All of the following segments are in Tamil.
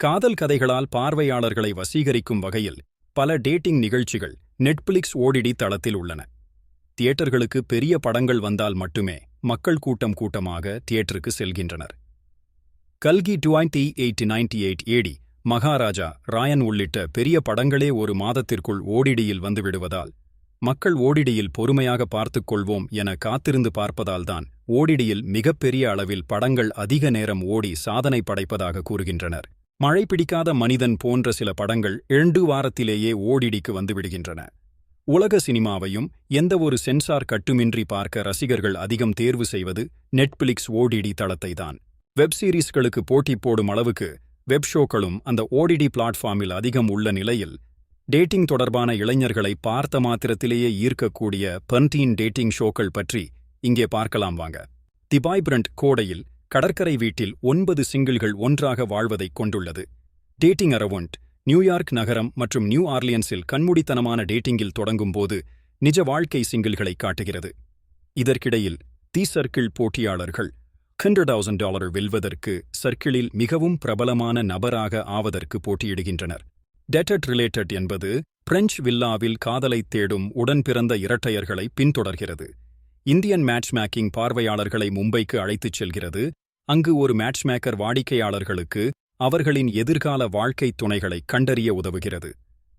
காதல் கதைகளால் பார்வையாளர்களை வசீகரிக்கும் வகையில் பல டேட்டிங் நிகழ்ச்சிகள் நெட்ஃபிளிக்ஸ் ஓடிடி தளத்தில் உள்ளன. தியேட்டர்களுக்கு பெரிய படங்கள் வந்தால் மட்டுமே மக்கள் கூட்டம் கூட்டமாக தியேட்டருக்கு செல்கின்றனர். கல்கி twenty eight ninety eight AD Maharaja Raayan உள்ளிட்ட பெரிய படங்களே ஒரு மாதத்திற்குள் ஓடிடியில் வந்துவிடுவதால் மக்கள் ஓடிடியில் பொறுமையாக பார்த்துக் கொள்வோம் என காத்திருந்து பார்ப்பதால்தான் ஓடிடியில் மிகப்பெரிய அளவில் படங்கள் அதிக நேரம் ஓடி சாதனை படைப்பதாக கூறுகின்றனர். மழை பிடிக்காத மனிதன் போன்ற சில படங்கள் இரண்டு வாரத்திலேயே ஓடிடிக்கு வந்துவிடுகின்றன. உலக சினிமாவையும் எந்தவொரு சென்சார் கட்டுமின்றி பார்க்க ரசிகர்கள் அதிகம் தேர்வு செய்வது நெட்ஃபிளிக்ஸ் ஓடிடி தளத்தை தான் வெப் சீரிஸ்களுக்கு போட்டி போடும் அளவுக்கு வெப் ஷோக்களும் அந்த ஓடிடி பிளாட்ஃபார்மில் அதிகம் உள்ள நிலையில் டேட்டிங் தொடர்பான இளைஞர்களை பார்த்த மாத்திரத்திலேயே ஈர்க்கக்கூடிய பன்டீன் டேட்டிங் ஷோக்கள் பற்றி இங்கே பார்க்கலாம் வாங்க. தி பாய்பிரண்ட் கோடையில் கடற்கரை வீட்டில் ஒன்பது சிங்கிள்கள் ஒன்றாக வாழ்வதைக் கொண்டுள்ளது. டேட்டிங் அரவுண்ட் நியூயார்க் நகரம் மற்றும் நியூ ஆர்லியன்ஸில் கண்மூடித்தனமான டேட்டிங்கில் தொடங்கும்போது நிஜ வாழ்க்கை சிங்கிள்களை காட்டுகிறது. இதற்கிடையில் தி சர்க்கிள் போட்டியாளர்கள் ஹண்ட்ரட் தௌசண்ட் டாலர் வெல்வதற்கு சர்க்கிளில் மிகவும் பிரபலமான நபராக ஆவதற்கு போட்டியிடுகின்றனர். டெட்டட் ரிலேட்டட் என்பது பிரெஞ்சு வில்லாவில் காதலைத் தேடும் உடன்பிறந்த இரட்டையர்களை பின்தொடர்கிறது. இந்தியன் மேட்ச்மேக்கிங் பார்வையாளர்களை மும்பைக்கு அழைத்துச் செல்கிறது. அங்கு ஒரு மேட்ச்மேக்கர் வாடிக்கையாளர்களுக்கு அவர்களின் எதிர்கால வாழ்க்கைத் துணைகளை கண்டறிய உதவுகிறது.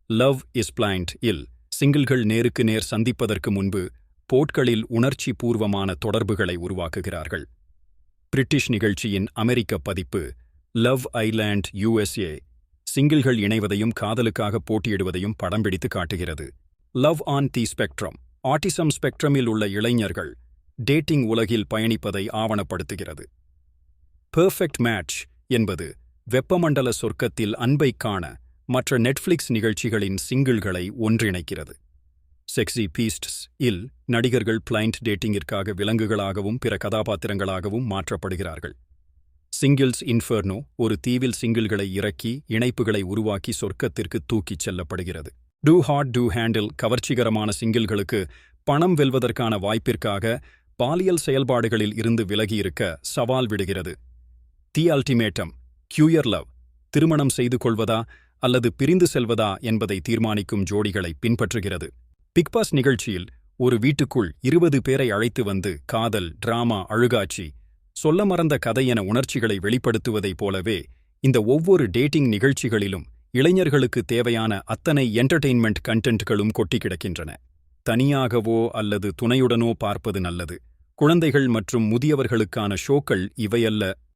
லவ் இஸ் பிளைண்ட் இல் சிங்கிள்கள் நேருக்கு நேர் சந்திப்பதற்கு முன்பு போட்களில் உணர்ச்சி பூர்வமான தொடர்புகளை உருவாக்குகிறார்கள். பிரிட்டிஷ் நிகழ்ச்சியின் அமெரிக்க பதிப்பு லவ் ஐலாண்ட் யுஎஸ்ஏ சிங்கிள்கள் இணைவதையும் காதலுக்காக போட்டியிடுவதையும் படம் பிடித்து காட்டுகிறது. Love on the spectrum autism ஸ்பெக்ட்ரமில் உள்ள இளைஞர்கள் டேட்டிங் உலகில் பயணிப்பதை ஆவணப்படுத்துகிறது. பெர்ஃபெக்ட் மேட்ச் என்பது வெப்பமண்டல சொர்க்கத்தில் அன்பை காண மற்ற நெட்ஃப்ளிக்ஸ் நிகழ்ச்சிகளின் சிங்கிள்களை ஒன்றிணைக்கிறது. செக்ஸி பீஸ்ட்ஸ் இல் நடிகர்கள் பிளைண்ட் டேட்டிங்கிற்காக விலங்குகளாகவும் பிற கதாபாத்திரங்களாகவும் மாற்றப்படுகிறார்கள். சிங்கிள்ஸ் இன்ஃபர்னோ ஒரு தீவில் சிங்கிள்களை இறக்கி இணைப்புகளை உருவாக்கி சொர்க்கத்திற்கு தூக்கிச் செல்லப்படுகிறது. டூ ஹாட் டூ ஹேண்டில் கவர்ச்சிகரமான சிங்கிள்களுக்கு பணம் வெல்வதற்கான வாய்ப்பிற்காக பாலியல் செயல்பாடுகளில் இருந்து விலகியிருக்க சவால் விடுகிறது. தி அல்டிமேட்டம் கியூயர் லவ் திருமணம் செய்து கொள்வதா அல்லது பிரிந்து செல்வதா என்பதை தீர்மானிக்கும் ஜோடிகளை பின்பற்றுகிறது. பிக்பாஸ் நிகழ்ச்சியில் ஒரு வீட்டுக்குள் இருபது பேரை அழைத்து வந்து காதல் டிராமா அழுகாட்சி சொல்ல மறந்த கதை என உணர்ச்சிகளை வெளிப்படுத்துவதைப் போலவே இந்த ஒவ்வொரு டேட்டிங் நிகழ்ச்சிகளிலும் இளைஞர்களுக்கு தேவையான அத்தனை என்டர்டெயின்மெண்ட் கண்டென்ட்களும் கொட்டி கிடக்கின்றன. தனியாகவோ அல்லது துணையுடனோ பார்ப்பது நல்லது. குழந்தைகள் மற்றும் முதியவர்களுக்கான ஷோக்கள் இவையல்ல.